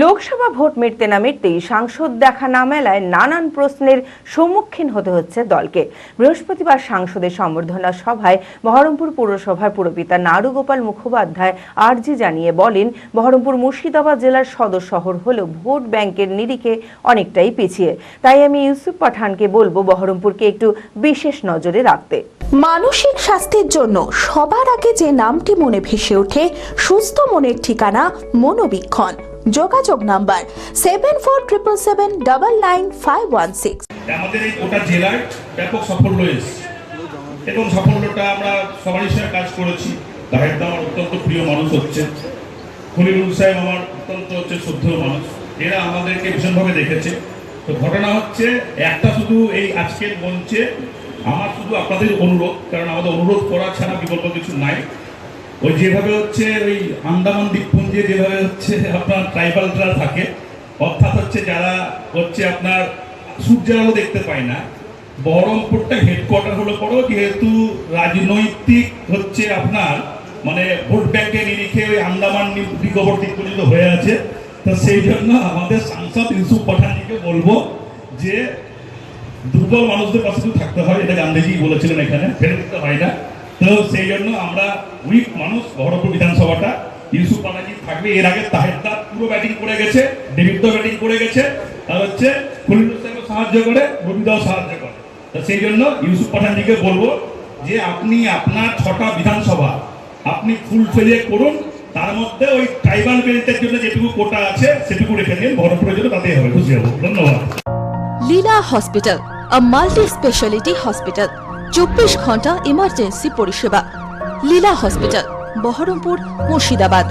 Lok Sabha vote মিটতে না মিটতেই সাংসদ দেখা না মেলায় নানান প্রশ্নের সম্মুখীন হতে হচ্ছে দলকে। বৃহস্পতিবার সাংসদের সম্বর্ধনা সভায় বহরমপুর পৌরসভার পুরপিতা নারুগোপাল মুখোপাধ্যায় আর্জি জানিয়ে বলেন, বহরমপুর মুর্শিদাবাদ জেলার সদর শহর হলেও ভোট ব্যাংকের নিরিখে অনেকটাই পিছিয়ে। তাই আমি ইউসুফ পাঠানকে বলব, বহরমপুরকে একটু বিশেষ নজরে রাখতে। মানসিক স্বাস্থ্যের জন্য সবার আগে যে নামটি মনে ভেসে ওঠে, সুস্থ মনের ঠিকানা মনোবীক্ষণ। যোগাযোগ number seven four triple seven double nine five one six. আমাদের এই গোটা জেলায় ব্যাপক সাফল্য এসেছে। এবং সাফল্যটা আমরা সবারই সাথে কাজ করেছি। তাহের আমার অত্যন্ত প্রিয় মানুষ হচ্ছে। খলিলুল সাহেব আমার অত্যন্ত হচ্ছে শ্রদ্ধেয় মানুষ। এরা আমাদেরকে ভীষণভাবে দেখেছে। তো ঘটনা হচ্ছে, একটা শুধু এই আজকের মঞ্চে, আমার শুধু আপনাদের অনুরোধ, কারণ আমাদের অনুরোধ করা ছাড়া বিকল্প কিছু নাই। ওই যেভাবে হচ্ছে, ওই আন্দামান দ্বীপপুঞ্জে যেভাবে হচ্ছে আপনার ট্রাইবালরা থাকে, অর্থাৎ হচ্ছে যারা হচ্ছে আপনার সূর্যের আলো দেখতে পায় না, বহরমপুরটা হেডকোয়ার্টার হলো পড়ো, যেহেতু রাজনৈতিক হচ্ছে আপনার মানে ভোট ব্যাংকের নিরিখে ওই আন্দামান নিকোবর দ্বীপপুঞ্জ হয়ে আছে। তো সেই জন্য আমাদের সাংসদ ইউসুফ পাঠানিকে বলব যে দুর্বল মানুষদের পাশে থাকতে হয়, এটা গান্ধীজি বলেছিলেন এখানে, ফেলে দিতে হয় না। তো সেই জন্য আমরা উইক মানুষ বহরমপুর বিধানসভাটা। ইউসুফ পানাজি থাকবে, এর আগে তাহেরদা পুরো ব্যাটিং করে গেছে ডেভিড ব্যাটিং করে গেছে, আর হচ্ছে খলিলুর সাহেব সাহায্য করে রবিদাও সাহায্য করে। তো সেই জন্য ইউসুফ পাঠানজিকে বলব যে আপনি আপনার ছটা বিধানসভা আপনি ফুল ফেলিয়ে করুন, তার মধ্যে ওই ট্রাইবাল বেল্টের জন্য যেটুকু কোটা আছে, সেটুকু রেখে দিন বহরমপুরের জন্য তাতেই হবে, খুশি হব। ধন্যবাদ। Leela hospital multi speciality hospital চব্বিশ ঘণ্টা ইমার্জেন্সি পরিষেবা। লীলা হসপিটাল বহরমপুর মুর্শিদাবাদ।